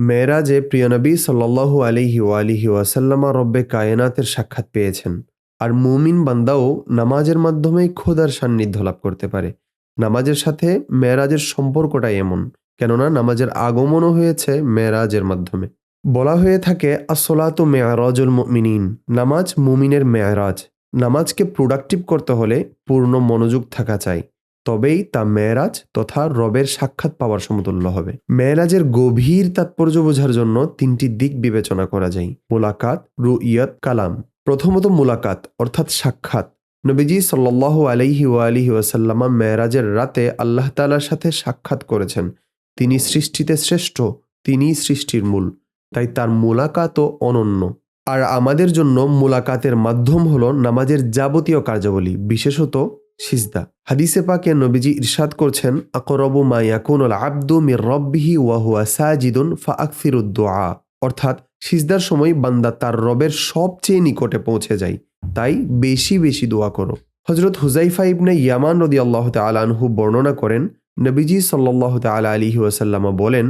মেয়েরাজে প্রিয়নবী সাল্লাল্লাহু আলিহি ওয়ালিহি ওয়াসাল্লামা রব্বে কায়নাতের সাক্ষাৎ পেয়েছেন। আর মুমিন বান্দাও নামাজের মাধ্যমেই খোদার সান্নিধ্য লাভ করতে পারে। নামাজের সাথে মেয়েরাজের সম্পর্কটাই এমন, কেননা নামাজের আগমনও হয়েছে মেয়েরাজের মাধ্যমে। বলা হয়ে থাকে আসলাত মেয়ারাজুল মিনীন নামাজ মুমিনের মেয়ারাজ। নামাজকে প্রোডাক্টিভ করতে হলে পূর্ণ মনোযোগ থাকা চাই। তবেই তা মেয়েরাজ তথা রবের সাক্ষাৎ পাওয়ার সমতুল্য হবে। মেয়েরাজের গভীর তাৎপর্য বোঝার জন্য তিনটি দিক বিবেচনা করা যায়। মোলাকাত রু ইয়াত কালাম। প্রথমত মোলাকাত, অর্থাৎ সাক্ষাৎ। নবীজি সাল্লাহ আলাইহি ওয়ালিহি ওয়াসাল্লামা মেয়েরাজের রাতে আল্লাহ তালার সাথে সাক্ষাৎ করেছেন। তিনি সৃষ্টিতে শ্রেষ্ঠ, তিনি সৃষ্টির মূল। তাই তার মোলাকাতও অনন্য। আর আমাদের জন্য মোলাকাতের মাধ্যম হলো নামাজের যাবতীয় কার্যাবলী, বিশেষত সিজদা। হাদিসে পাকে নবীজি ইরশাদ করছেন, আকরবু মা ইয়াকুনুল আব্দু মির রব্বিহি ওয়া হুয়া সাজিদুন ফা আকসিরুদ্দোয়া অর্থাৎ সিজদার সময় বান্দা তার রবের সবচেয়ে নিকটে পৌঁছে যায়। তাই বেশি বেশি দোয়া করো। হজরত হুজাইফা ইবনে ইয়ামান রদি আল্লাহ তালানহু বর্ণনা করেন, নবীজি সাল্লাহ তালা আলিহি ওয়াসাল্লামা বলেন,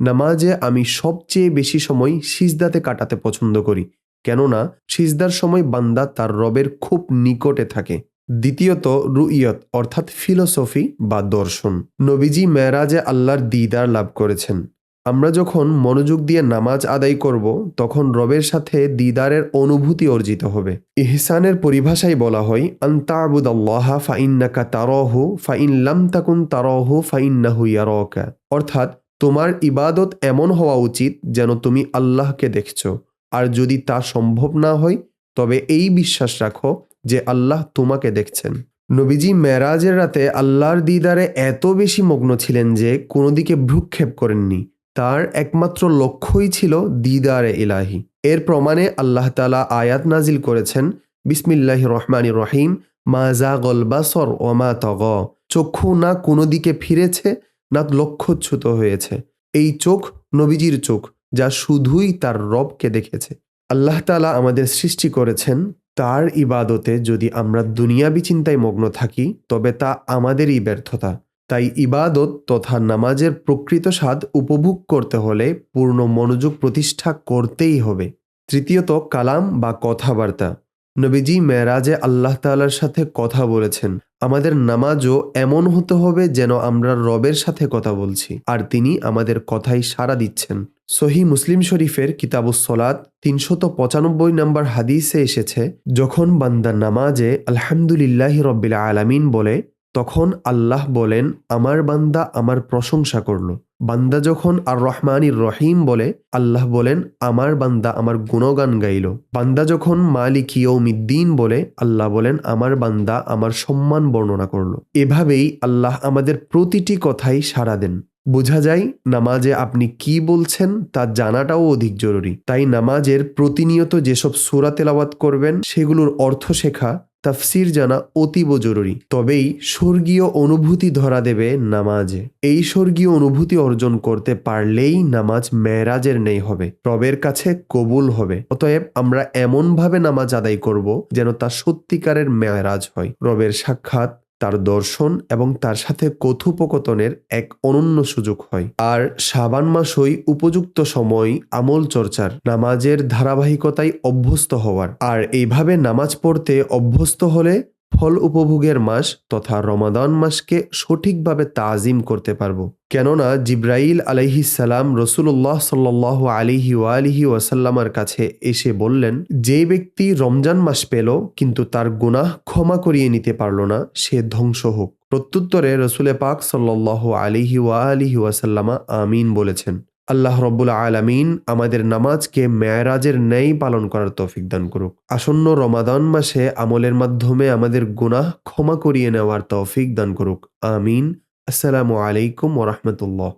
নামাজে আমি সবচেয়ে বেশি সময় সিজদাতে কাটাতে পছন্দ করি। কেননা সিজদার সময় বান্দা তার রবের খুব নিকটে থাকে। দ্বিতীয়ত রুইয়ত, অর্থাৎ ফিলোসফি বা দর্শন। নবীজি মেয়েরাজে আল্লাহর দিদার লাভ করেছেন। আমরা যখন মনোযোগ দিয়ে নামাজ আদায় করব, তখন রবের সাথে দিদারের অনুভূতি অর্জিত হবে। ইহসানের পরিভাষায় বলা হয় আন্তাবুদ আল্লাহ ফাইন্নাকা তারহু, ফাইন লাম তাকুন তারহু, ফাইন্নাহু ইয়ারকা। অর্থাৎ, তোমার ইবাদত এমন হওয়া উচিত যেন তুমি আল্লাহকে দেখছ। আর যদি তা সম্ভব না হয়, তবে এই বিশ্বাস রাখো যে আল্লাহ তোমাকে দেখছেন। নবীজি মেরাজের রাতে আল্লাহর দিদারে এত বেশি মগ্ন ছিলেন যে কোনো দিকে ভ্রুক্ষেপ করেননি। তার একমাত্র লক্ষ্যই ছিল দিদারে ইলাহি। এর প্রমাণে আল্লাহ তালা আয়াত নাজিল করেছেন বিসমিল্লাহ রহমান রহিম মাজা গলবাসর ওমা তগ। চক্ষু না কোনো দিকে ফিরেছে, না লক্ষ্যচ্যুত হয়েছে। এই চোখ নবীজির চোখ, যা শুধুই তার রবকে দেখেছে। আল্লাহ তালা আমাদের সৃষ্টি করেছেন তার ইবাদতে যদি আমরা দুনিয়াবি চিন্তায় মগ্ন থাকি, তবে তা আমাদেরই ব্যর্থতা। তাই ইবাদত তথা নামাজের প্রকৃত স্বাদ উপভোগ করতে হলে পূর্ণ মনোযোগ প্রতিষ্ঠা করতেই হবে। তৃতীয়ত, কালাম বা কথাবার্তা। নবীজি মেরাজে আল্লাহ তালার সাথে কথা বলেছেন। আমাদের নামাজও এমন হতে হবে যেন আমরা রবের সাথে কথা বলছি। আর তিনি আমাদের কথাই সাড়া দিচ্ছেন। সহি মুসলিম শরীফের কিতাবুসলাদ তিনশত পঁচানব্বই নম্বর হাদিসে এসেছে, যখন বান্দা নামাজে আলহামদুলিল্লাহ রব্বিল আলামিন বলে, তখন আল্লাহ বলেন, আমার বান্দা আমার প্রশংসা করল। বান্দা যখন আর রহমানির রহিম বলে, আল্লাহ বলেন, আমার বান্দা আমার গুণগান গাইল। বান্দা যখন মালিক ইয়ৌমিদ্দিন বলে, আল্লাহ বলেন, আমার বান্দা আমার সম্মান বর্ণনা করল। এভাবেই আল্লাহ আমাদের প্রতিটি কথাই সাড়া দেন। বোঝা যায়, নামাজে আপনি কি বলছেন তা জানাটাও অধিক জরুরি। তাই নামাজের প্রতিনিয়ত যেসব সুরা তেলাওয়াত করবেন, সেগুলোর অর্থ শেখা তাফসির জানা অতীব জরুরি। তবেই স্বর্গীয় অনুভূতি ধরা দেবে নামাজে। এই স্বর্গীয় অনুভূতি অর্জন করতে পারলেই নামাজ মেয়েরাজের নেই হবে, রবের কাছে কবুল হবে। অতএব আমরা এমনভাবে নামাজ আদায় করব যেন তা সত্যিকারের মেয়েরাজ হয়। রবের সাক্ষাৎ তার দর্শন এবং তার সাথে কথোপকথনের এক অনন্য সুযোগ হয়। আর সাবান মাসই উপযুক্ত সময় আমল চর্চার, নামাজের ধারাবাহিকতায় অভ্যস্ত হওয়ার। আর এইভাবে নামাজ পড়তে অভ্যস্ত হলে ফল উপভোগের মাস তথা রমাদান মাসকে সঠিকভাবে তাজিম করতে পারব। কেননা জিব্রাইল আলাইহিসাল্লাম রসুল্লাহ সাল্লাহ আলিহি ওয়ালিহি ওয়াসাল্লামার কাছে এসে বললেন, যে ব্যক্তি রমজান মাস পেল, কিন্তু তার গুনাহ ক্ষমা করিয়ে নিতে পারল না, সে ধ্বংস হোক। প্রত্যুত্তরে রসুলে পাক সাল্লাহ আলিহি ওয়া আলিহি ওয়াসাল্লামা আমিন বলেছেন। আল্লাহ রব্বুল আলমিন আমাদের নামাজকে মেয়ারাজের ন্যায় পালন করার তৌফিক দান করুক। আসন্ন রমাদান মাসে আমলের মাধ্যমে আমাদের গুনাহ ক্ষমা করিয়ে নেওয়ার তৌফিক দান করুক। আমিন। আসসালামু আলাইকুম ওরহমতুল্লাহ